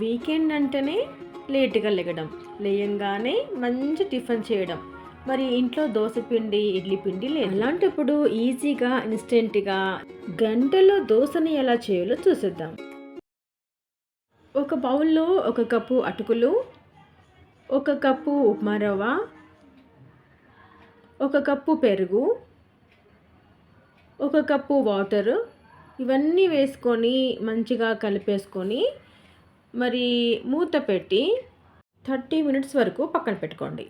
Weekend అంటేనే లేటుగా లెగడం లేయంగానే మంచి టిఫిన్ చేయడం. మరి ఇంట్లో దోశ పిండి ఇడ్లీ పిండి లేదు. అలాంటప్పుడు ఈజీగా ఇన్స్టెంట్గా గంటలో దోశని ఎలా చేయాలో చూసేద్దాం. ఒక బౌల్లో ఒక కప్పు అటుకులు ఒక కప్పు ఉప్మా రవ్వ ఒక కప్పు పెరుగు ఒక కప్పు వాటర్. ఇవన్నీ వేసుకొని మంచిగా కలిపేసుకొని మరి మూత పెట్టి థర్టీ మినిట్స్ వరకు పక్కన పెట్టుకోండి.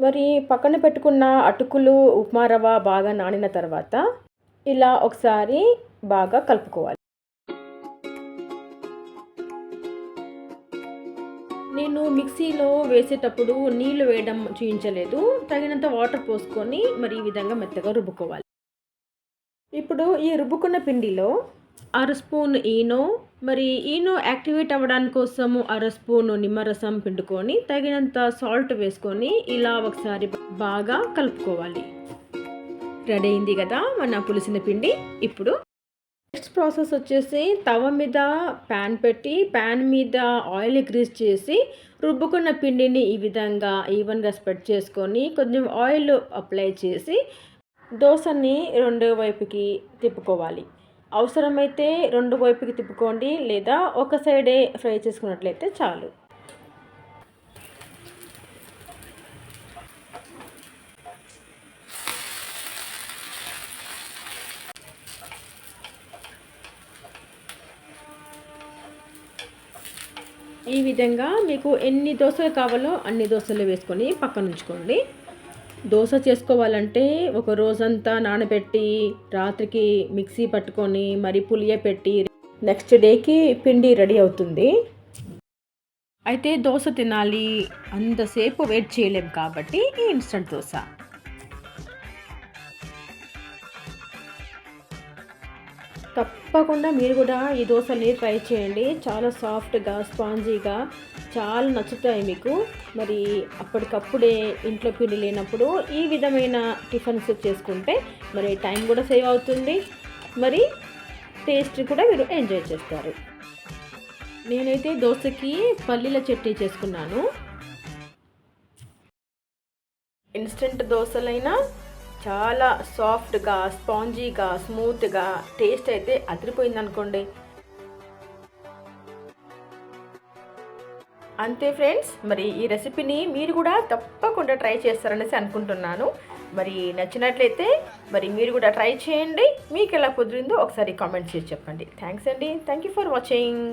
మరి పక్కన పెట్టుకున్న అటుకులు ఉప్మా రవ బాగా నానిన తర్వాత ఇలా ఒకసారి బాగా కలుపుకోవాలి. నేను మిక్సీలో వేసేటప్పుడు నీళ్ళు వేయడం చూపించలేదు తగినంత వాటర్ పోసుకొని మరి ఈ విధంగా మెత్తగా రుబ్బుకోవాలి. ఇప్పుడు ఈ రుబ్బుకున్న పిండిలో అర స్పూన్ ఈనో మరి ఈనో యాక్టివేట్ అవ్వడానికి కోసము అర స్పూన్ నిమ్మరసం పిండుకొని తగినంత సాల్ట్ వేసుకొని ఇలా ఒకసారి బాగా కలుపుకోవాలి. రెడీ అయింది కదా మన పులిసిన పిండి. ఇప్పుడు నెక్స్ట్ ప్రాసెస్ వచ్చేసి తవ మీద ప్యాన్ పెట్టి ప్యాన్ మీద ఆయిల్ గ్రీస్ చేసి రుబ్బుకున్న పిండిని ఈ విధంగా ఈవెన్గా స్ప్రెడ్ చేసుకొని కొంచెం ఆయిల్ అప్లై చేసి దోశని రెండు వైపుకి తిప్పుకోవాలి. అవసరమైతే రెండు వైపుకి తిప్పుకోండి లేదా ఒక సైడే ఫ్రై చేసుకున్నట్లయితే చాలు. ఈ విధంగా మీకు ఎన్ని దోశలు కావాలో అన్ని దోశలు వేసుకొని పక్కన ఉంచుకోండి దోశ చేసుకోవాలంటే ఒక రోజంతా నానబెట్టి రాత్రికి మిక్సీ పట్టుకొని మరి పులియ పెట్టి నెక్స్ట్ డేకి పిండి రెడీ అవుతుంది. అయితే దోశ తినాలి. అంతసేపు వెయిట్ చేయలేం కాబట్టి ఈ ఇన్స్టంట్ దోశ. తప్పకుండా మీరు కూడా ఈ దోశని ట్రై చేయండి. చాలా సాఫ్ట్గా స్పాంజీగా చాలా నచ్చుతాయి మీకు. మరి అప్పటికప్పుడే ఇంట్లో పిండి లేనప్పుడు ఈ విధమైన టిఫిన్స్ చేసుకుంటే మరి టైం కూడా సేవ్ అవుతుంది. మరి టేస్ట్ కూడా మీరు ఎంజాయ్ చేస్తారు. నేనైతే దోశకి పల్లీల చట్నీ చేసుకున్నాను. ఇన్స్టెంట్ దోశలైనా చాలా సాఫ్ట్గా స్పాంజీగా స్మూత్గా టేస్ట్ అయితే అదిరిపోయింది అనుకోండి అంతే ఫ్రెండ్స్ మరి ఈ రెసిపీని మీరు కూడా తప్పకుండా ట్రై చేస్తారనేసి అనుకుంటున్నాను. మరి నచ్చినట్లయితే మరి మీరు కూడా ట్రై చేయండి. మీకు ఎలా కుదిరిందో ఒకసారి కామెంట్ చేసి చెప్పండి. థ్యాంక్స్ అండి. Thank you for watching.